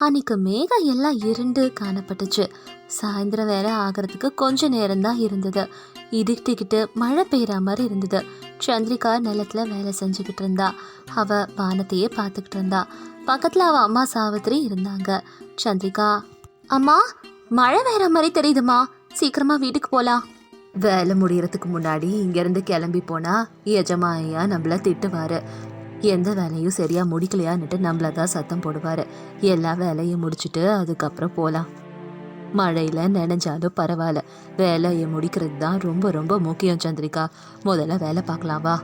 அன்னைக்கு மேகம் எல்லாம் இருண்டு காணப்பட்டுச்சு. சாயந்தரம் வேலை ஆகிறதுக்கு கொஞ்ச நேரம்தான் இருந்தது. இடிக்கிட்டு மழை பெய்யற மாதிரி இருந்தது. சந்திரிகா நிலத்துல வேலை செஞ்சுக்கிட்டு இருந்தா. அவ வானத்தையே பார்த்துக்கிட்டு இருந்தா. பக்கத்துல அவ அம்மா சாவித்திரி இருந்தாங்க. சந்திரிகா அம்மா மழை வேற மாதிரி தெரியுதுமா? சீக்கிரமா வீட்டுக்கு போலாம். வேலை முடியறதுக்கு முன்னாடி இங்கேருந்து கிளம்பி போனா எஜமாயா நம்மள திட்டுவாரு. எந்த வேலையும் சரியா முடிக்கலையான்னுட்டு நம்மள தான் சத்தம் போடுவாரு. எல்லா வேலையும் முடிச்சுட்டு அதுக்கப்புறம் போகலாம் மழையில நினைஞ்சாலும் பரவாயில்ல. வேலையை முடிக்கிறது தான் ரொம்ப ரொம்ப முக்கியம் சந்திரிகா. முதல்ல வேலை பார்க்கலாம் வா.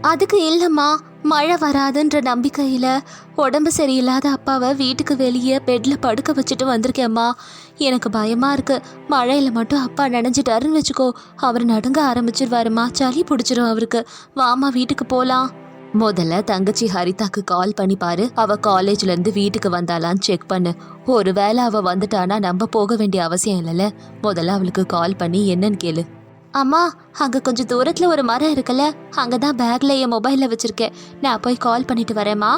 அதுக்கு இல்லைம்மா மழை வராதுன்ற நம்பிக்கையில் உடம்பு சரியில்லாத அப்பாவை வீட்டுக்கு வெளியே பெட்டில் படுக்க வச்சுட்டு வந்திருக்கேம்மா. எனக்கு பயமா இருக்கு. மழையில மட்டும் அப்பா நினைஞ்சிட்டாருன்னு வச்சுக்கோ. அவர் நடுங்க ஆரம்பிச்சிருவாருமா சளி பிடிச்சிரும் அவருக்கு. வாமா வீட்டுக்கு போலாம். முதல்ல தங்கச்சி ஹரிதாக்கு கால் பண்ணி பாரு. அவ காலேஜ்ல இருந்து வீட்டுக்கு வந்தாலான்னு செக் பண்ணு. ஒருவேளை அவ வந்துட்டானா நம்ம போக வேண்டிய அவசியம் இல்லைல்ல? முதல்ல அவளுக்கு கால் பண்ணி என்னன்னு கேளு. அம்மா அங்க கொஞ்சம் தூரத்துல ஒரு மரம் இருக்குல்ல? அங்கதான் பேக்ல என் மொபைல்ல வச்சிருக்கேன். நான் போய் கால் பண்ணிட்டு வரேம்மா.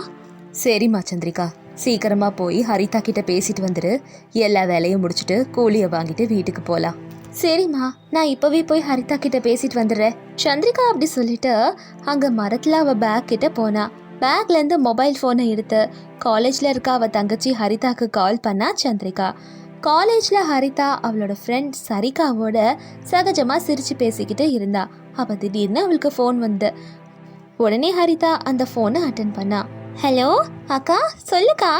சரிம்மா சந்திரிகா. சீக்கிரமா போய் ஹரிதா கிட்ட பேசிட்டு வந்துரு. எல்லா வேலையும் முடிச்சுட்டு கூலியை வாங்கிட்டு வீட்டுக்கு போலாம். சரிம்மா நான் இப்பவே போய் ஹரிதா கிட்ட பேசிட்டு வந்துடுறேன். சந்திரிகா அப்படி சொல்லிட்டு அங்க மரத்துல அவ பேக் கிட்ட போனா. பேக்ல இருந்து மொபைல் போனை எடுத்து காலேஜ்ல இருக்க அவ தங்கச்சி ஹரிதாக்கு கால் பண்ணா சந்திரிகா. காலேஜ்ல ஹரிதா அவளோட ஃப்ரெண்ட் சரிகாவோட சகஜமா சிரிச்சு பேசிக்கிட்டு இருந்தா. அப்ப திடீர்னு அவளுக்கு ஃபோன் வந்து. உடனே ஹரிதா அந்த ஃபோனை அட்டன் பண்ணா. ஹலோ அக்கா சொல்லுக்கா.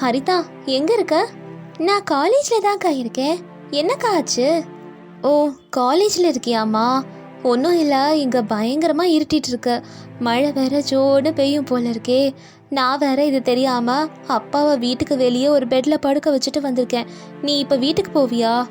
ஹரிதா எங்க இருக்க? நான் காலேஜ்ல தான்க்கா இருக்கேன். என்னக்கா ஆச்சு? ஓ காலேஜில் இருக்கியாம்மா? ஒன்றும் இல்லை இங்கே பயங்கரமாக இருட்டிகிட்டு இருக்கு. மழை வேற ஜோடு பெய்யும் போல இருக்கே. நான் வேற இது தெரியாமல் அப்பாவை வீட்டுக்கு வெளியே ஒரு பெட்டில் படுக்க வச்சுட்டு வந்திருக்கேன். நீ இப்போ வீட்டுக்கு போவியா?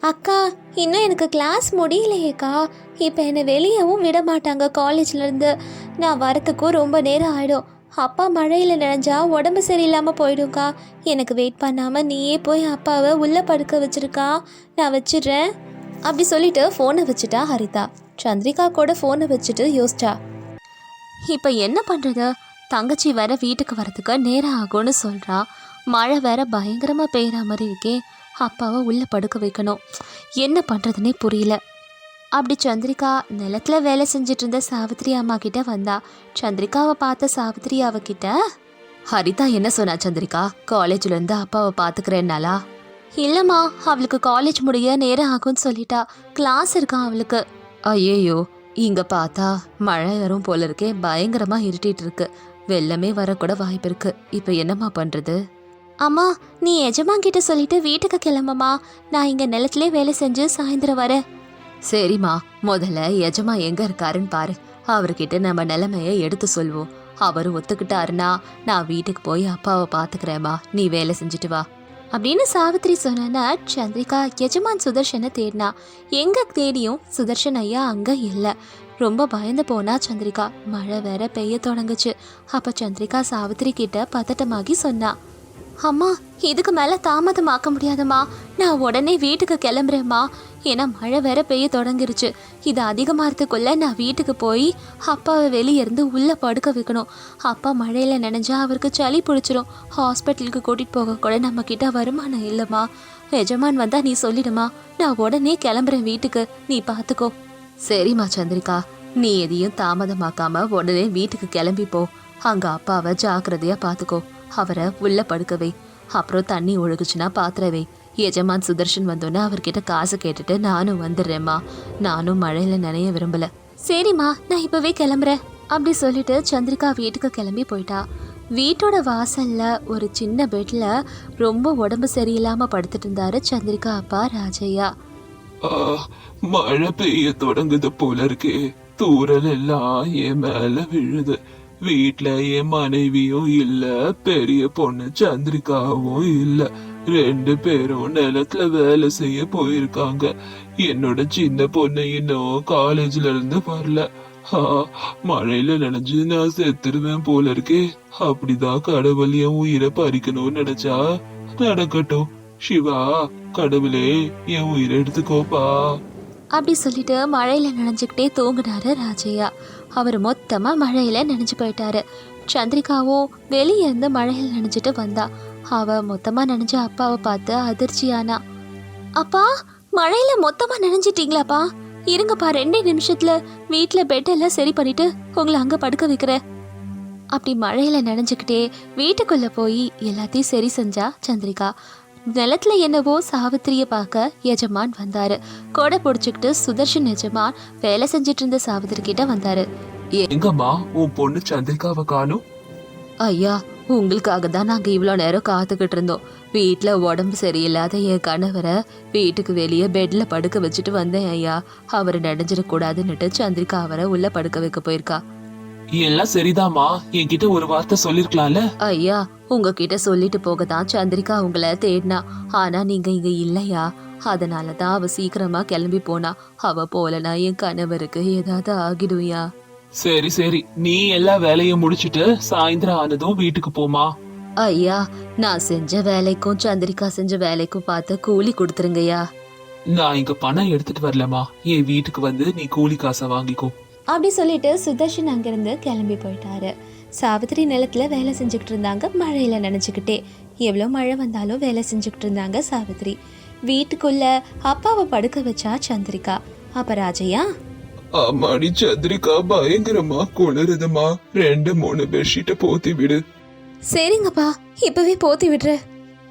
அக்கா இன்னும் எனக்கு கிளாஸ் முடியலையேக்கா. இப்போ என்னை வெளியவும் விட மாட்டாங்க காலேஜ்லேருந்து நான் வரத்துக்கும் ரொம்ப நேரம் ஆகிடும் அப்பா மழையில் நினைஞ்சா உடம்பு சரியில்லாமல் போயிடும்க்கா. எனக்கு வெயிட் பண்ணாமல் நீயே போய் அப்பாவை உள்ளே படுக்க வச்சிருக்கா. நான் வச்சிடுறேன். அப்படி சொல்லிட்டு ஃபோனை வச்சுட்டா ஹரிதா. சந்திரிகா கூட ஃபோனை வச்சுட்டு யோசிச்சா. இப்போ என்ன பண்ணுறது தங்கச்சி வேற வீட்டுக்கு வரதுக்கு நேரம் ஆகும்னு சொல்கிறா மழை வேற பயங்கரமாக பெய்கிற மாதிரி இருக்கே. அப்பாவை உள்ளே படுக்க வைக்கணும். என்ன பண்ணுறதுனே புரியல. அப்படி சந்திரிகா நிலத்துல வேலை செஞ்சிட்டு இருந்த சாவித்ரி அம்மா கிட்ட வந்தா சந்திரிகாவை பார்த்த சாவித்ரி அவகிட்ட ஹரிதா என்ன சொன்னா சந்திரிகா? காலேஜ்ல இருந்து அப்பாவை பாத்துக்கிறேன்னாலா இல்லம்மா அவளுக்கு காலேஜ் முடிய நேரம் ஆகும்னு சொல்லிட்டா. கிளாஸ் இருக்கான் அவளுக்கு. ஐயோ இங்க பார்த்தா மழை வரும் போல இருக்கே பயங்கரமா இருட்டிட்டு இருக்கு. வெள்ளமே வரக்கூட வாய்ப்பு இருக்கு. இப்ப என்னம்மா பண்றது? அம்மா நீ எஜமான் கிட்ட சொல்லிட்டு வீட்டுக்கு கிளம்பம்மா. நான் இங்க நிலத்திலே வேலை செஞ்சு சாயந்தரம் வரேன். சரிம்மா முதல்ல எஜமா எங்க இருக்காருன்னு பாரு. அவர்கிட்ட நம்ம நிலைமைய எடுத்து சொல்வோம். அவர் ஒத்துக்கிட்டாருன்னா நான் வீட்டுக்கு போய் அப்பாவை பாத்துக்கிறேம்மா நீ வேலை செஞ்சுட்டு வா. அப்படின்னு சாவித்ரி சொன்னா சந்திரிகா எஜமான் சுதர்ஷனை தேடினா எங்க தேடியும் சுதர்ஷன் ஐயா அங்க இல்லை. ரொம்ப பயந்து போனா சந்திரிகா. மழை வேற பெய்ய தொடங்குச்சு. அப்ப சந்திரிகா சாவித்ரி கிட்ட பதட்டமாகி சொன்னா அம்மா இதுக்கு மேல தாமதமாக்க முடியாதம்மா. நான் உடனே வீட்டுக்கு கிளம்புறேம்மா. ஏன்னா மழை வேற பெய்ய தொடங்கிருச்சு. இது அதிகமாகிறதுக்குள்ளே நான் வீட்டுக்கு போய் அப்பாவை வெளியே இருந்து படுக்க வைக்கணும். அப்பா மழையில நினைஞ்சா அவருக்கு சளி பிடிச்சிரும். ஹாஸ்பிட்டலுக்கு கூட்டிட்டு போக கூட நம்ம கிட்ட வருமானம் இல்லைம்மா. எஜமான் வந்தால் நீ சொல்லிடுமா நான் உடனே கிளம்புறேன் வீட்டுக்கு. நீ பார்த்துக்கோ சரிம்மா சந்திரிகா. நீ எதையும் தாமதமாக்காம உடனே வீட்டுக்கு கிளம்பி போ. அங்கே அப்பாவை ஜாக்கிரதையா பார்த்துக்கோ அவரை உள்ள படுக்க வை. அப்புறம் தண்ணி ஒழுகுச்சுன்னா பாத்திர வை. எஜமான் சுதர்ஷன் வந்தோன்னே அவர்கிட்ட காசு கேட்டுட்டு நானும் வந்துடுறேம்மா. நானும் மழையில நனைய விரும்பல. சரிம்மா நான் இப்பவே கிளம்புறேன் அப்படி சொல்லிட்டு சந்திரிகா வீட்டுக்கு கிளம்பி போயிட்டா. வீட்டோட வாசல்ல ஒரு சின்ன பெட்ல ரொம்ப உடம்பு சரியில்லாம படுத்துட்டு இருந்தாரு சந்திரிகா அப்பா ராஜையா மழை பெய்ய தொடங்குது போல இருக்கே. தூரல் எல்லாம் என் மேல விழுது. வீட்டுல என் மனைவியும் இல்ல பெரிய பொண்ணு சந்திரிகாவும் இல்ல. ரெண்டு பேரும் நிலத்துல வேலை செய்ய போயிருக்காங்க. என்னோட சின்ன பொண்ணு இன்னும் காலேஜ்ல இருந்து வரல. மழையில நனைஞ்சு நான் செத்துருவேன் போல இருக்கே. அப்படிதான் கடவுள் என் உயிரை பறிக்கணும்னு நினைச்சா? நடக்கட்டும். சிவா கடவுளே என் உயிரை எடுத்துக்கோப்பா. அப்படி சொல்லிட்டு மழையில நனைஞ்சுக்கிட்டே தூங்குனாரு ராஜையா. அவர் மொத்தமாக மழையில நினைஞ்சு போயிட்டாரு. சந்திரிகாவும் வெளியே இருந்து மழையில் நனைஞ்சிட்டு வந்தா. அவ மொத்தமாக நனைஞ்ச அப்பாவை பார்த்து அதிர்ச்சியானா. அப்பா மழையில மொத்தமா நினைஞ்சிட்டீங்களாப்பா? இருங்கப்பா ரெண்டே நிமிஷத்துல வீட்டில் பெட் எல்லாம் சரி பண்ணிட்டு உங்களை அங்க படுக்க வைக்கிறேன். அப்படி மழையில நினைஞ்சுக்கிட்டே வீட்டுக்குள்ள போய் எல்லாத்தையும் சரி செஞ்சா சந்திரிகா. நிலத்துல என்னவோ சாவித்திரிய பார்க்க எஜமான் வந்தாரு. கொடை பிடிச்சிக்கிட்டு சுதர்ஷன் எஜமான் வேலை செஞ்சுட்டு இருந்த சாவித்திரி கிட்ட வந்தாரு. எங்கம்மா உன் பொண்ணு சந்திரிகாவை காணும்? ஐயா உங்களுக்காக தான் நாங்க இவ்வளோ நேரம் காத்துக்கிட்டு இருந்தோம். வீட்ல உடம்பு சரியில்லாத என் கணவரை வீட்டுக்கு வெளியே பெட்ல படுக்க வச்சுட்டு வந்தேன் ஐயா. அவர் நனைஞ்சிடக்கூடாதுன்னுட்டு சந்திரிகா அவரை உள்ள படுக்க வைக்க போயிருக்கா. எல்லாம் சரிதாம்மா. என்கிட்ட ஒரு வார்த்தை சொல்லிருக்கலாம்ல? ஐயா உங்ககிட்ட சொல்லிட்டு போக தான் சந்திரிகா உங்களை தேடினா. ஆனா நீங்க இங்க இல்லையா? அதனால தான் அவ சீக்கிரமா கிளம்பி போனா. அவ போலனா என் கணவருக்கு ஏதாவது ஆகிடுவியா சரி சரி. நீ எல்லா வேலையும் முடிச்சிட்டு சாயந்தரம் ஆனதும் வீட்டுக்கு போமா ஐயா நான் செஞ்ச வேலைக்கும் சந்திரிகா செஞ்ச வேலைக்கும் பார்த்து கூலி கொடுத்துருங்கய்யா. நான் இங்க பணம் எடுத்துட்டு வரலமா என் வீட்டுக்கு வந்து நீ கூலி காசை வாங்கிக்கோ. அப்படி சொல்லிட்டு சுதர்ஷன் அங்கிருந்து கிளம்பி போயிட்டாரு. சாவித்திரி நிலத்துல வேலை செஞ்சுக்கிட்டு இருந்தாங்க மழையில நினைச்சுக்கிட்டே. எவ்வளோ மழை வந்தாலும் வேலை செஞ்சுக்கிட்டு இருந்தாங்க சாவித்திரி. வீட்டுக்குள்ள அப்பாவை படுக்க வச்சா சந்திரிகா. அப்ப ராஜையா? ஆமாடி சந்திரிகா பயங்கரமா குளிருதுமா. ரெண்டு மூணு பெட்ஷீட்டை போத்தி விடு. சரிங்கப்பா இப்பவே போத்தி விடுற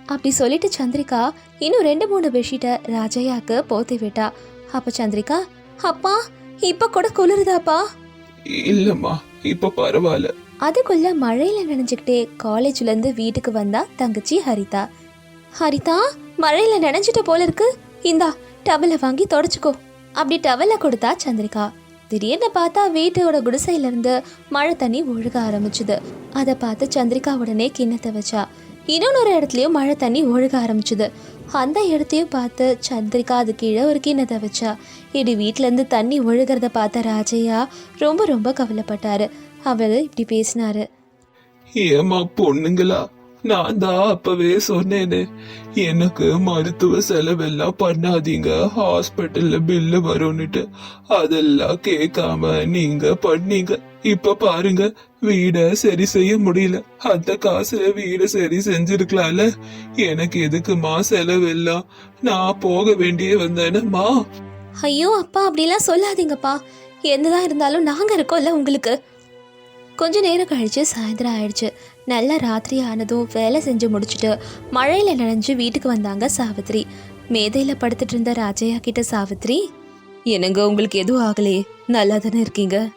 அப்படி சொல்லிட்டு சந்திரிகா இன்னும் ரெண்டு மூணு பெட்ஷீட்டை ராஜையாக்கு போத்தி விட்டா. அப்ப சந்திரிகா அப்பா இப்ப கூட குளிருதாப்பா? இல்லம்மா இப்ப பரவாயில்ல. அதுக்குள்ள மழையில நனைஞ்சுக்கிட்டே காலேஜ்ல இருந்து வீட்டுக்கு வந்தா தங்கச்சி ஹரிதா. ஹரிதா மழையில நனைஞ்சிட்ட போல இருக்கு. இந்தா டவலை வாங்கி தொடச்சுக்கோ. அப்படி டவலை கொடுத்தா சந்திரிகா. திடீர்னு பார்த்தா வீட்டோட குடிசையில இருந்து மழை தண்ணி ஒழுக ஆரம்பிச்சுது. அதை பார்த்து சந்திரிகா உடனே கிண்ணத்தை வச்சா. இன்னொரு இடத்துலையும் மழை தண்ணி ஒழுக ஆரம்பிச்சுது. அந்த இடத்தையும் பார்த்து சந்திரிகா அது கீழே ஒரு கிண்ணத்தை வச்சா. இடி வீட்டிலேருந்து தண்ணி ஒழுகிறத பார்த்த ராஜையா ரொம்ப ரொம்ப கவலைப்பட்டாரு. அவர் இப்படி பேசினாரு. ஏமா பொண்ணுங்களா? நான் தான் அப்பவே சொன்னேனே. எனக்கு மருத்துவ செலவெல்லாம் பண்ணாதீங்க. ஹாஸ்பிட்டல்ல பில்லு வரும்னுட்டு அதெல்லாம் கேட்காம நீங்க பண்ணீங்க. இப்ப பாருங்க வீட சரி செய்ய முடியல. அந்த காசுல வீட சரி செஞ்சிருக்கலாம்ல. எனக்கு எதுக்குமா செலவெல்லாம்? நான் போக வேண்டிய வந்தேனம்மா. ஐயோ அப்பா அப்படிலாம் சொல்லாதீங்கப்பா. என்னதான் இருந்தாலும் நாங்க இருக்கோம்ல உங்களுக்கு. கொஞ்ச நேரம் கழிச்சு சாயந்தரம் ஆயிடுச்சு. நல்ல ராத்திரி ஆனதும் வேலை செஞ்சு முடிச்சுட்டு மழையில நனைஞ்சு வீட்டுக்கு வந்தாங்க சாவித்ரி. மேதையில படுத்துட்டு இருந்த ராஜையா கிட்ட சாவித்ரி என்னங்க உங்களுக்கு எதுவும் ஆகலையே? நல்லா தானே இருக்கீங்க?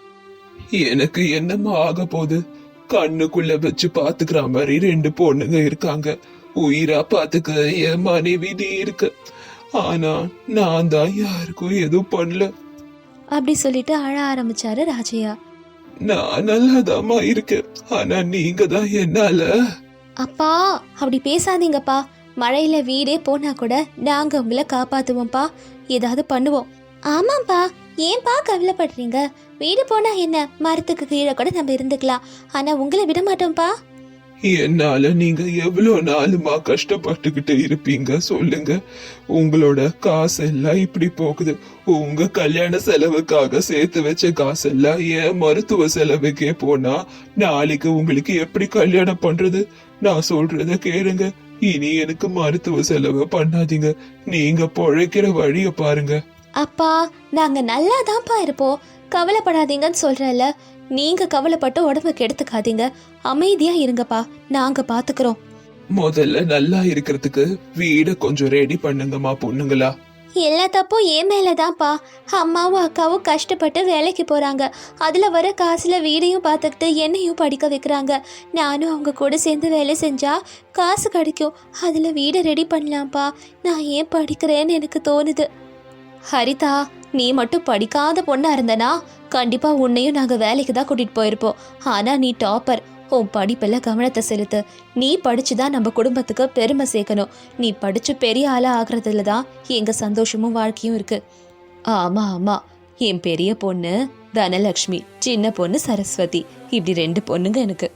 எனக்கு என்னம்மா ஆக போகுது? கண்ணுக்குள்ள வச்சு பாத்துக்கிற மாதிரி ரெண்டு பொண்ணுங்க இருக்காங்க. உயிரா பாத்துக்க என் மனைவி நீ இருக்க. ஆனா நான் தான் யாருக்கும் எதுவும் பண்ணல. அப்படி சொல்லிட்டு அழ ஆரம்பிச்சாரு ராஜையா. நான் நல்லாதாம்மா இருக்கேன் ஆனா நீங்க தான் என்னால. அப்பா அப்படி பேசாதீங்கப்பா. மழையில வீடே போனா கூட நாங்க உங்களை காப்பாத்துவோம்ப்பா. ஏதாவது பண்ணுவோம். ஆமாப்பா ஏன்பா கவலைப்படுறீங்க? வீடு போனா என்ன? மரத்துக்கு கீழே கூட நம்ம இருந்துக்கலாம். ஆனா உங்களை விட மாட்டோம்ப்பா. என்னால நீங்க எவ்வளவு நாளுமா கஷ்டப்பட்டுக்கிட்டு இருப்பீங்க சொல்லுங்க. உங்களோட காசு எல்லாம் இப்படி போகுது. உங்க கல்யாண செலவுக்காக சேர்த்து வச்ச காசெல்லாம் ஏன் மருத்துவ செலவுக்கே போனா நாளைக்கு உங்களுக்கு எப்படி கல்யாணம் பண்றது? நான் சொல்றத கேளுங்க. இனி எனக்கு மருத்துவ செலவு பண்ணாதீங்க. நீங்க பொழைக்கிற வழிய பாருங்க. அப்பா நாங்க நல்லா தான்ப்பா இருப்போம். கவலைப்படாதீங்கன்னு சொல்றேன்ல. நீங்க கவலைப்பட்டு உடம்பு கெடுத்துக்காதீங்க. அமைதியா இருங்கப்பா. நாங்க பாத்துக்கிறோம். முதல்ல நல்லா இருக்கிறதுக்கு வீட கொஞ்சம் ரெடி பண்ணுங்கம்மா பொண்ணுங்களா. எல்லா தப்பும் என் மேலதான்ப்பா. அம்மாவும் அக்காவும் கஷ்டப்பட்டு வேலைக்கு போறாங்க. அதுல வர காசுல வீடையும் பார்த்துக்கிட்டு என்னையும் படிக்க வைக்கிறாங்க. நானும் அவங்க கூட சேர்ந்து வேலை செஞ்சா காசு கிடைக்கும். அதுல வீடை ரெடி பண்ணலாம்ப்பா. நான் ஏன் படிக்கிறேன்னு எனக்கு தோணுது. ஹரிதா நீ மட்டும் படிக்காத பொண்ணா இருந்தனா கண்டிப்பா உன்னையும் நாங்க வேலைக்கு தான் கூட்டிட்டு போயிருப்போம். ஆனா நீ டாப்பர். உன் படிப்பில் கவனத்தை செலுத்து. நீ படிச்சு தான் நம்ம குடும்பத்துக்கு பெருமை சேர்க்கணும். நீ படிச்சு பெரிய ஆளா ஆகுறதுல தான் எங்க சந்தோஷமும் வாழ்க்கையும் இருக்கு. ஆமா ஆமா. என் பெரிய பொண்ணு தனலக்ஷ்மி சின்ன பொண்ணு சரஸ்வதி. இப்படி ரெண்டு பொண்ணுங்க எனக்கு.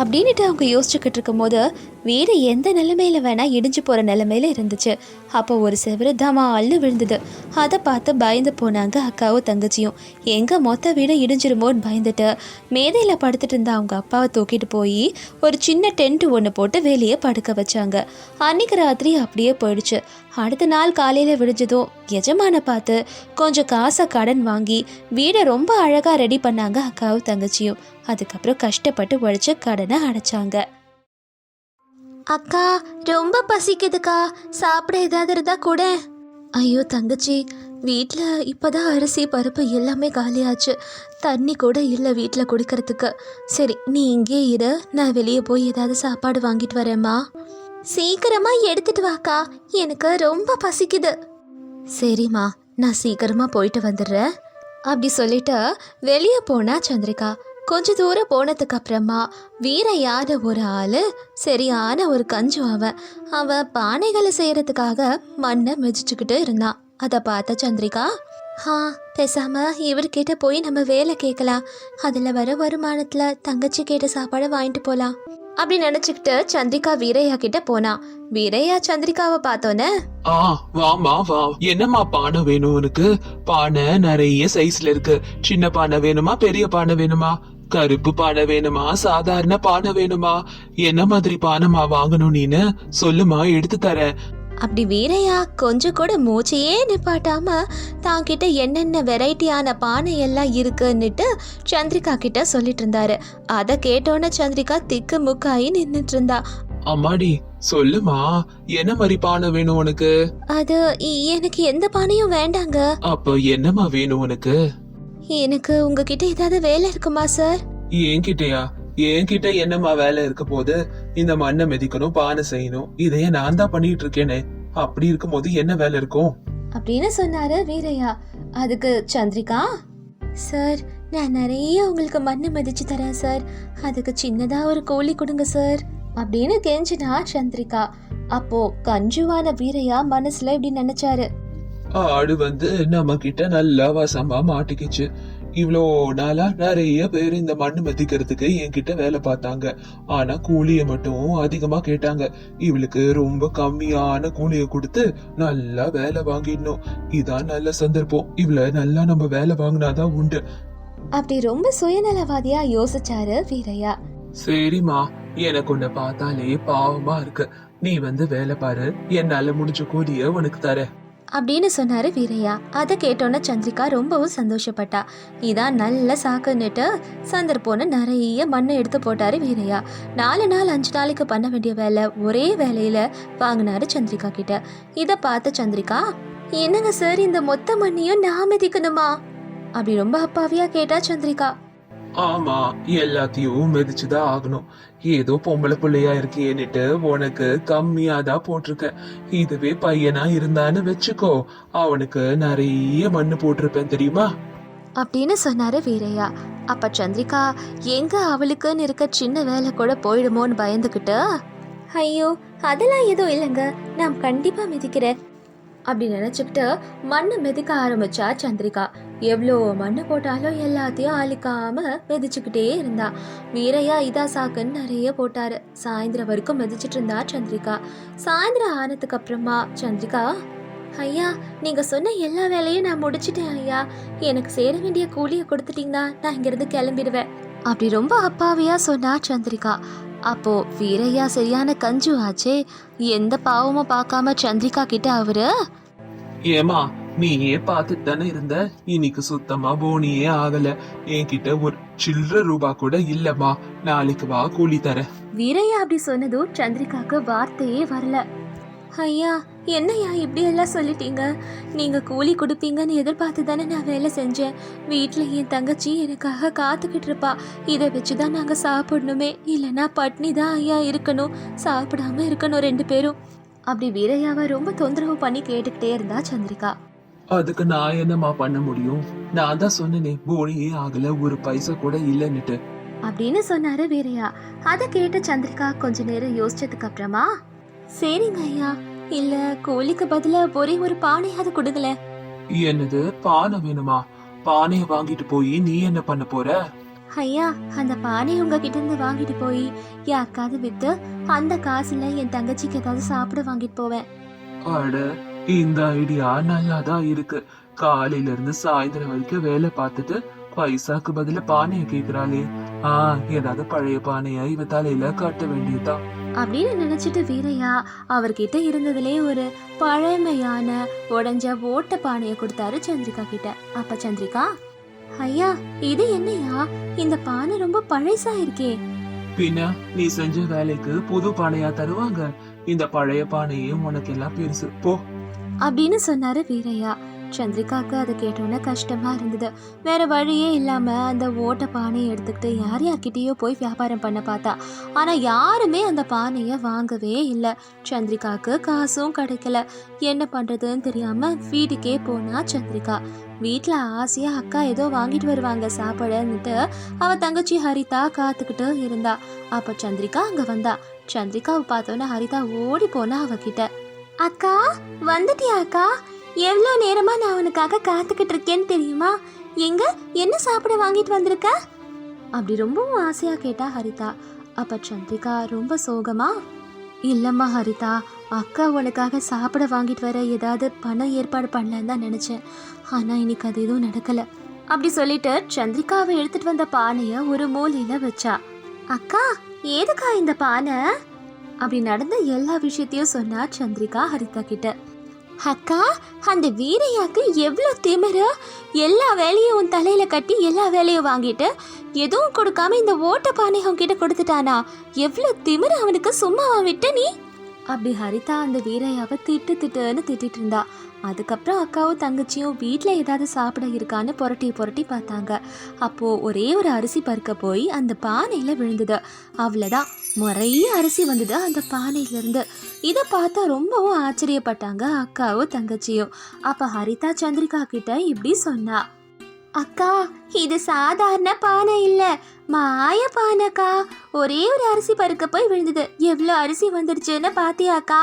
அப்படின்னுட்டு அவங்க யோசிச்சுக்கிட்டு இருக்கும்போது வீடு எந்த நிலைமையில் வேணால் இடிஞ்சு போகிற நிலைமையில் இருந்துச்சு. அப்போ ஒரு செவரு தமால்னு விழுந்தது. அதை பார்த்து பயந்து போனாங்க அக்காவும் தங்கச்சியும். எங்கே மொத்த வீடு இடிஞ்சிருமோன்னு பயந்துட்டு மேதையில் படுத்துட்டு இருந்த அவங்க அப்பாவை தூக்கிட்டு போய் ஒரு சின்ன டென்ட் ஒன்று போட்டு வெளியே படுக்க வச்சாங்க. அன்னைக்கு ராத்திரி அப்படியே போயிடுச்சு. அடுத்த நாள் காலையில் விடிஞ்சதும் எஜமான பார்த்து கொஞ்சம் காசை கடன் வாங்கி வீடை ரொம்ப அழகாக ரெடி பண்ணாங்க அக்காவும் தங்கச்சியும். அதுக்கப்புறம் கஷ்டப்பட்டு உழைச்ச கடன் அடைச்சாங்க அக்கா ரொம்ப பசிக்குதுக்கா. சாப்பிட ஏதாவது இருந்தா கூட. ஐயோ தங்கச்சி வீட்டில் இப்போதான் அரிசி பருப்பு எல்லாமே காலியாச்சு. தண்ணி கூட இல்லை வீட்டில் குடிக்கிறதுக்கு. சரி நீ இங்கே இரு. நான் வெளியே போய் ஏதாவது சாப்பாடு வாங்கிட்டு வரேம்மா. சீக்கிரமா எடுத்துட்டு வாக்கா. எனக்கு ரொம்ப பசிக்குது. சரிம்மா நான் சீக்கிரமா போயிட்டு வந்துடுறேன். அப்படி சொல்லிட்டு வெளியே போனா சந்திரிகா. கொஞ்ச தூரம் போனதுக்கு அப்புறமா வீரையான ஒரு ஆள் சரியான ஒரு கஞ்சு அவன். அவன் பானைகளை செய்யறதுக்காக மண்ணை மிதிச்சுக்கிட்டு இருந்தான். அதை பார்த்த சந்திரிகா ஆ பேசாம இவர்கிட்ட போய் நம்ம வேலை கேட்கலாம். அதில் வர வருமானத்தில் தங்கச்சி கேட்ட சாப்பாடை வாங்கிட்டு போகலாம் அப்படி நினச்சிக்கிட்டு சந்திரிகா வீரையா கிட்ட போனா. வீரையா சந்திரிகாவை பார்த்தோன்னே ஆ வாமா வா என்னம்மா பானை வேணும் உனக்கு? பானை நிறைய சைஸ்ல இருக்கு. சின்ன பானை வேணுமா பெரிய பானை வேணுமா? கருப்பு பானை வேணுமா? சாதாரண பானை வேணுமா? என்ன மாதிரி பானைமா வாங்கணும் நீனு? சொல்லுமா எடுத்து தரேன். அப்படி வீரையா கொஞ்சம் கூட மூச்சையே நிப்பாட்டாம தாங்கிட்ட என்னென்ன வெரைட்டியான பானை எல்லாம் இருக்குன்னுட்டு சந்திரிகா கிட்ட சொல்லிட்டு இருந்தாரு. அதை கேட்டோன்னே சந்திரிகா திக்கு முக்காயி நின்னுட்டு இருந்தா. அம்மாடி சொல்லுமா என்ன மாதிரி பானை வேணும் உனக்கு? அது எனக்கு எந்த பானையும் வேண்டாங்க. அப்ப என்னம்மா வேணும் உனக்கு? எனக்கு உங்ககிட்ட ஏதாவது வேலை இருக்குமா சார்? என்கிட்டயா? என்கிட்ட என்னம்மா வேலை இருக்க போது? இந்த மண்ணை மிதிக்கணும் பானை செய்யணும். இதையே நான் தான் பண்ணிட்டு இருக்கேனே. அப்படி இருக்கும்போது என்ன வேலை இருக்கும்? அப்படின்னு சொன்னாரு வீரையா. அதுக்கு சந்திரிகா? சார் நான் நிறைய உங்களுக்கு மண்ணு மிதிச்சு தரேன் சார். அதுக்கு சின்னதா ஒரு கோழி கொடுங்க சார். அப்படின்னு கெஞ்சினா சந்திரிகா. அப்போ கஞ்சுவான வீரையா மனசுல இப்படி நினைச்சாரு. ஆடு வந்து நம்ம கிட்ட நல்லா வசமா மாட்டிக்கிச்சு. இவ்வளோ நாளா நிறைய பேர் இந்த மண்ணு மதிக்கிறதுக்கு என்கிட்ட வேலை பார்த்தாங்க. ஆனா கூலிய மட்டும் அதிகமா கேட்டாங்க. இவளுக்கு ரொம்ப கம்மியான கூலிய கொடுத்து நல்லா வேலை வாங்கிடணும். இதான் நல்ல சந்தர்ப்பம். இவள நல்லா நம்ம வேலை வாங்கினாதான் உண்டு. அப்படி ரொம்ப சுயநலவாதியா யோசிச்சாரு வீரையா. சரிம்மா. எனக்கு உன்னை பார்த்தாலே பாவமா இருக்கு. நீ வந்து வேலை பாரு. என்னால முடிஞ்ச கூலிய உனக்கு தரேன். அப்படின்னு சொன்னாரு வீரையா. அதை கேட்டோன்னே சந்திரிகா ரொம்பவும் சந்தோஷப்பட்டா. இதான் நல்ல சாக்குன்னுட்டு சந்தர்ப்போன்னு நிறைய மண்ணை எடுத்து போட்டாரு வீரையா. நாலு நாள் அஞ்சு நாளைக்கு பண்ண வேண்டிய வேலை ஒரே வேலையில வாங்கினாரு சந்திரிகா கிட்ட. இதை பார்த்த சந்திரிகா என்னங்க சார் இந்த மொத்த மண்ணையும் நான் மிதிக்கணுமா? அப்படி ரொம்ப அப்பாவியா கேட்டா சந்திரிகா. ஆமா எல்லாத்தையும் மிதிச்சுதான் ஆகணும். ஏதோ பொம்பளை பிள்ளையா இருக்கேன்னுட்டு உனக்கு கம்மியா தான் போட்டிருக்க. இதுவே பையனா இருந்தான்னு வச்சுக்கோ அவனுக்கு நிறைய மண்ணு போட்டிருப்பேன் தெரியுமா? அப்படின்னு சொன்னாரு வீரையா. அப்ப சந்திரிகா எங்க அவளுக்குன்னு இருக்க சின்ன வேலை கூட போயிடுமோன்னு பயந்துக்கிட்டு ஐயோ அதெல்லாம் எதுவும் இல்லைங்க. நான் கண்டிப்பா மிதிக்கிறேன். அப்படி நினைச்சுக்கிட்டு மண்ணு மிதிக்க ஆரம்பிச்சா சந்திரிகா. எவ்வளோ மண்ணு போட்டாலும் எல்லாத்தையும் அழிக்காம மிதிச்சுக்கிட்டே இருந்தா. வீரையா இதா சாக்குன்னு நிறைய போட்டாரு. சாயந்தரம் வரைக்கும் மிதிச்சிட்டு இருந்தா சந்திரிகா. சாயந்தரம் ஆனதுக்கு அப்புறமா சந்திரிகா ஐயா நீங்க சொன்ன எல்லா வேலையும் நான் முடிச்சிட்டேன் ஐயா. எனக்கு சேர வேண்டிய கூலியை கொடுத்துட்டீங்கன்னா நான் இங்கிருந்து கிளம்பிடுவேன். அப்படி ரொம்ப அப்பாவியா சொன்னா சந்திரிகா. அப்போ வீரையா சரியான கஞ்சு ஆச்சே. எந்த பாவமும் பார்க்காம சந்திரிகா கிட்ட அவரு? ஏமா நீயே பார்த்துட்டு தானே இருந்த? இன்னைக்கு சுத்தமா போனியே ஆகல. என்கிட்ட ஒரு சில்லற ரூபா கூட இல்லம்மா. நாளைக்கு வா கூலி தரேன். வீரையா அப்படி சொன்னதும் சந்திரிகாக்கு வார்த்தையே வரல. ஐயா என்னய்யா இப்படி எல்லாம் சொல்லிட்டீங்க? நீங்க கூலி கொடுப்பீங்கன்னு எதிர்பார்த்து தானே நான் வேலை செஞ்சேன். வீட்டில் என் தங்கச்சி எனக்காக காத்துக்கிட்டு இருப்பா. இதை வச்சு தான் நாங்கள் சாப்பிடணுமே. இல்லைன்னா பட்னி தான் ஐயா இருக்கணும். சாப்பிடாம இருக்கணும் ரெண்டு பேரும். அப்படி வீரையாவை ரொம்ப தொந்தரவு பண்ணி கேட்டுக்கிட்டே இருந்தா சந்திரிகா. அதுக்கு நான் என்னம்மா பண்ண முடியும்? நான் தான் சொன்னேனே போனியே ஆகல ஒரு பைசா கூட இல்லன்னுட்டு. அப்படின்னு சொன்னாரு வீரையா. அதை கேட்ட சந்திரிகா கொஞ்ச நேரம் யோசிச்சதுக்கு அப்புறமா சரிங்க ஐயா. இல்ல கோழிக்கு பதிலா ஒரே ஒரு பானையாவது கொடுங்களேன் என்னது பானை வேணுமா? பானைய வாங்கிட்டு போய் நீ என்ன பண்ண போற? ஐயா அந்த பானை உங்ககிட்ட இருந்து வாங்கிட்டு போய் யாருக்காவது வித்து அந்த காசுல என் தங்கச்சிக்கு ஏதாவது சாப்பிட வாங்கிட்டு போவேன். அட இந்த ஐடியா நல்லாதான் இருக்கு. காலையில இருந்து சாயந்தரம் வரைக்கும் வேலை பார்த்துட்டு பைசாக்கு பதிலா பானைய கேக்குறாளே. ஆ ஏதாவது பழைய பானைய இவ தலையில கட்ட வேண்டியதுதான். அப்படின்னு நினைச்சிட்டு வீரையா அவர்கிட்ட இருந்ததுலே ஒரு பழமையான உடஞ்ச ஓட்ட பானையை கொடுத்தாரு சந்திரிகா கிட்ட. அப்ப சந்திரிகா ஐயா இது என்னையா? இந்த பானை ரொம்ப பழசா இருக்கே. பின்ன நீ செஞ்ச வேலைக்கு புது பானையா தருவாங்க. இந்த பழைய பானையே உனக்கு எல்லாம் பெருசு. போ. அப்படின்னு சொன்னாரு வீரையா. சந்திரிகாக்கு அதை கேட்டோன்னே கஷ்டமா இருந்தது. வேற வழியே இல்லாம அந்த ஓட்ட பானையை எடுத்துக்கிட்டு யார் யார்கிட்டயோ போய் வியாபாரம் பண்ண பார்த்தா. ஆனா யாருமே அந்த பானையை வாங்கவே இல்லை. சந்திரிகாக்கு காசும் கிடைக்கல. என்ன பண்றதுன்னு தெரியாம வீட்டுக்கே போனா சந்திரிகா. வீட்டில் ஆசையாக அக்கா ஏதோ வாங்கிட்டு வருவாங்க சாப்பிடன்னுட்டு அவள் தங்கச்சி ஹரிதா காத்துக்கிட்டு இருந்தா. அப்போ சந்திரிகா அங்கே வந்தா. சந்திரிகாவை பார்த்தோன்னே ஹரிதா ஓடி போனா அவகிட்ட. அக்கா வந்துட்டியா அக்கா? எவ்வளோ நேரமா நான் உனக்காக காத்துக்கிட்டு இருக்கேன்னு தெரியுமா? எங்க? என்ன சாப்பிட வாங்கிட்டு வந்திருக்க? அப்படி ரொம்பவும் ஆசையா கேட்டா ஹரிதா. அப்ப சந்திரிகா ரொம்ப சோகமா? இல்லம்மா ஹரிதா அக்கா உனக்காக சாப்பிட வாங்கிட்டு வர ஏதாவது பணம் ஏற்பாடு பண்ணலன்னு தான் நினைச்சேன். ஆனா இன்னைக்கு அது எதுவும் நடக்கல. அப்படி சொல்லிட்டு சந்திரிகாவை எடுத்துட்டு வந்த பானைய ஒரு மூலையில வச்சா. அக்கா ஏதுக்கா இந்த பானை? அப்படி நடந்த எல்லா விஷயத்தையும் சொன்னா சந்திரிகா ஹரிதா கிட்ட. அக்கா அந்த வீரையாக்கு எவ்வளோ திமிரு? எல்லா வேலையும் உன் தலையில கட்டி எல்லா வேலையும் வாங்கிட்டு எதுவும் கொடுக்காம இந்த ஓட்ட பானை உன்கிட்ட கொடுத்துட்டானா? எவ்வளோ திமிரு அவனுக்கு சும்மாவா விட்ட நீ? அப்படி ஹரிதா அந்த வீரையாவை திட்டு திட்டுன்னு திட்டிட்டு இருந்தா. அதுக்கப்புறம் அக்காவும் தங்கச்சியும் வீட்டில் ஏதாவது சாப்பிட இருக்கான்னு புரட்டி புரட்டி பார்த்தாங்க. அப்போது ஒரே ஒரு அரிசி பருக்க போய் அந்த பானையில் விழுந்தது. அவ்வளோதான் நிறைய அரிசி வந்தது அந்த பானையிலேருந்து இதை பார்த்தா ரொம்பவும் ஆச்சரியப்பட்டாங்க அக்காவும் தங்கச்சியும். அப்போ ஹரிதா சந்திரிகா கிட்ட இப்படி சொன்னா. அக்கா இது சாதாரண பானை இல்ல. மாய பானைக்கா. ஒரே ஒரு அரிசி பருக்க போய் விழுந்தது. எவ்வளோ அரிசி வந்துருச்சுன்னு பாத்தியாக்கா?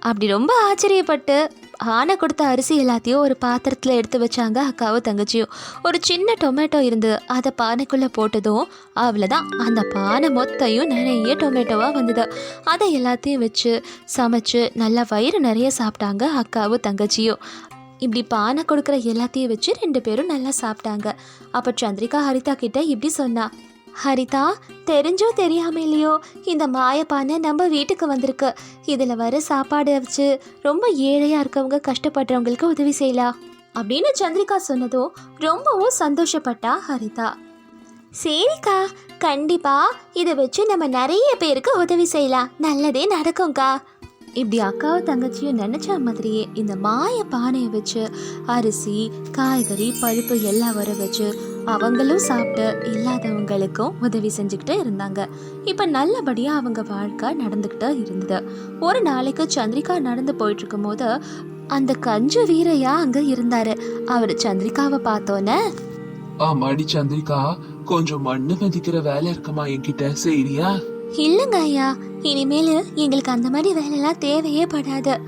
அப்படி ரொம்ப ஆச்சரியப்பட்டு ஆனை கொடுத்த அரிசி எல்லாத்தையும் ஒரு பாத்திரத்தில் எடுத்து வச்சாங்க அக்காவும் தங்கச்சியும். ஒரு சின்ன டொமேட்டோ இருந்தது அதை பானைக்குள்ளே போட்டதும் அவ்வளோதான் அந்த பானை மொத்தையும் நிறைய டொமேட்டோவாக வந்தது. அதை எல்லாத்தையும் வச்சு சமைச்சு நல்லா வயிறு நிறைய சாப்பிட்டாங்க அக்காவும் தங்கச்சியும். இப்படி பானை கொடுக்குற எல்லாத்தையும் வச்சு ரெண்டு பேரும் நல்லா சாப்பிட்டாங்க. அப்போ சந்திரிகா ஹரிதா கிட்ட இப்படி சொன்னா ஹரிதா தெரிஞ்சோ தெரியாம இல்லையோ இந்த மாயப்பானை நம்ம வீட்டுக்கு வந்திருக்கு. இதில் வர சாப்பாடு வச்சு ரொம்ப ஏழையாக இருக்கவங்க கஷ்டப்படுறவங்களுக்கு உதவி செய்யலாம். அப்படின்னு சந்திரிகா சொன்னதும் ரொம்பவும் சந்தோஷப்பட்டா ஹரிதா. சரிக்கா கண்டிப்பா இதை வச்சு நம்ம நிறைய பேருக்கு உதவி செய்யலாம். நல்லதே நடக்கும்க்கா. இப்படி அக்காவும் தங்கச்சியும் நினைச்ச மாதிரியே இந்த மாய பானையை வச்சு அரிசி காய்கறி பருப்பு எல்லாம் வர வச்சு அவங்களும் சாப்பிட்டு இல்லாதவங்களுக்கும் உதவி செஞ்சுக்கிட்டு இருந்தாங்க. இப்போ நல்லபடியாக அவங்க வாழ்க்கை நடந்துக்கிட்டு இருந்தது. ஒரு நாளைக்கு சந்திரிகா நடந்து போயிட்டு இருக்கும்போது அந்த கஞ்சு வீரையா அங்கே இருந்தாரு. அவர் சந்திரிகாவை பார்த்தோன்னே ஆமாடி சந்திரிகா கொஞ்சம் மண்ணு மதிக்கிற வேலை இருக்குமா என்கிட்ட? சரியா? இல்லைங்க ஐயா இனிமேல் எங்களுக்கு அந்த மாதிரி வேலைலாம் தேவையே படாது.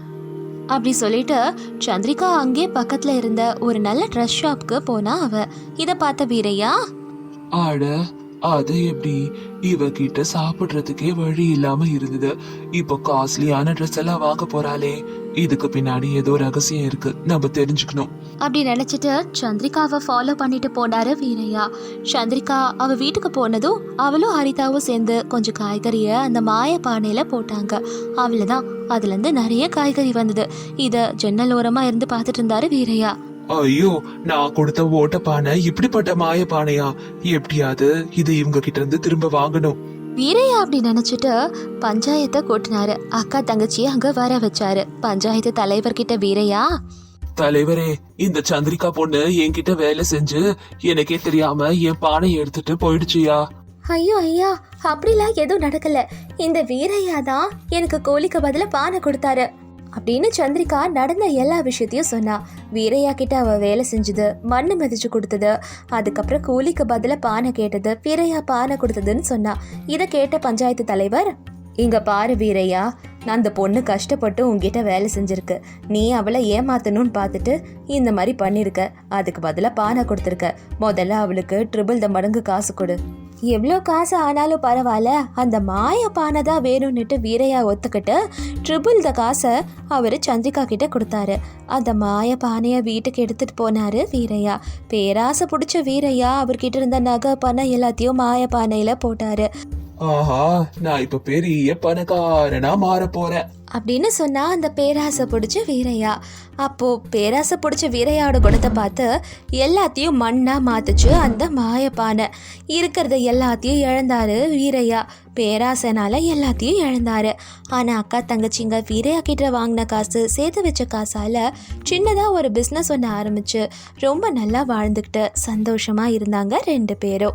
அப்படி சொல்லிட்டு சந்திரிகா அங்கே பக்கத்துல இருந்த ஒரு நல்ல ட்ரெஸ் ஷாப்க்கு போனா அவ. இத பார்த்த வீரையா? ஆட அது எப்படி? இவகிட்ட சாப்பிடுறதுக்கே வழி இல்லாம இருந்தது. இப்போ காஸ்ட்லியான ட்ரெஸ் எல்லாம் வாங்க போறாளே. இதுக்கு பின்னாடி ஏதோ ரகசியம் இருக்கு. நம்ம தெரிஞ்சுக்கணும். அப்படி நினைச்சிட்டு சந்திரிகாவை ஃபாலோ பண்ணிட்டு போனாரு வீரையா. சந்திரிகா அவ வீட்டுக்கு போனதும் அவளும் ஹரிதாவும் சேர்ந்து கொஞ்சம் காய்கறிய அந்த மாய பானையில போட்டாங்க. அவ்வளவுதான். அதுல இருந்து நிறைய காய்கறி வந்தது. இத ஜன்னல் ஓரமா இருந்து பார்த்துட்டு இருந்தாரு வீரையா. ஐயோ நான் கொடுத்த ஓட்ட பானை இப்படிப்பட்ட மாய பானையா? எப்படியாவது இது இவங்க கிட்ட இருந்து திரும்ப வாங்கணும். வீரையா அப்படி நினைச்சிட்டு பஞ்சாயத்தை கூட்டினாரு. அக்கா தங்கச்சியை அங்க வர வச்சாரு. பஞ்சாயத்து தலைவர்கிட்ட வீரையா? தலைவரே இந்த சந்திரிகா பொண்ணு என்கிட்ட வேலை செஞ்சு எனக்கே தெரியாம என் பானையை எடுத்துட்டு போயிடுச்சியா? ஐயோ ஐயா அப்படிலாம் எதுவும் நடக்கல. இந்த வீரையா தான் எனக்கு கோழிக்கு பதிலா பானை கொடுத்தாரு. அப்படின்னு சந்திரிகா நடந்த எல்லா விஷயத்தையும் சொன்னா. வீரையா கிட்ட அவ வேலை செஞ்சது மண்ணு மிதிச்சு கொடுத்தது. அதுக்கப்புறம் கூலிக்கு பதில பானை கேட்டது வீரையா பானை கொடுத்ததுன்னு சொன்னா. இதை கேட்ட பஞ்சாயத்து தலைவர் இங்க பாரு வீரையா நான் அந்த பொண்ணு கஷ்டப்பட்டு உங்ககிட்ட வேலை செஞ்சிருக்கு. நீ அவளை ஏமாத்தணும்னு பார்த்துட்டு இந்த மாதிரி பண்ணிருக்க. அதுக்கு பதிலாக பானை கொடுத்துருக்க. முதல்ல அவளுக்கு ட்ரிபிள் த மடங்கு காசு கொடு. எவ்வளோ காசு ஆனாலும் பரவாயில்ல அந்த மாய பானை தான் வேணும்னுட்டு வீரையா ஒத்துக்கிட்டு ட்ரிபிள் த காசை அவர் சந்திரிகா கிட்ட கொடுத்தாரு. அந்த மாய பானையை வீட்டுக்கு எடுத்துட்டு போனார் வீரையா. பேராசை பிடிச்ச வீரையா அவர்கிட்ட இருந்த நகை பணம் எல்லாத்தையும் மாய பானையில் போட்டார். ஆஹா நான் இப்ப பெரிய பணக்காரனா மாற போறேன் அப்படின்னு சொன்னா அந்த பேராசை பிடிச்ச வீரையா. அப்போ பேராசை பிடிச்ச வீரையாவோட குணத்தை பார்த்து எல்லாத்தையும் மண்ணா மாத்துச்சு அந்த மாயப்பானை. இருக்கிறத எல்லாத்தையும் இழந்தாரு வீரையா. பேராசைனால எல்லாத்தையும் இழந்தாரு. ஆனா அக்கா தங்கச்சிங்க வீரையா கிட்ட வாங்கின காசு சேர்த்து வச்ச காசால சின்னதா ஒரு பிஸ்னஸ் ஒன்று ஆரம்பிச்சு ரொம்ப நல்லா வாழ்ந்துக்கிட்டு சந்தோஷமா இருந்தாங்க ரெண்டு பேரும்.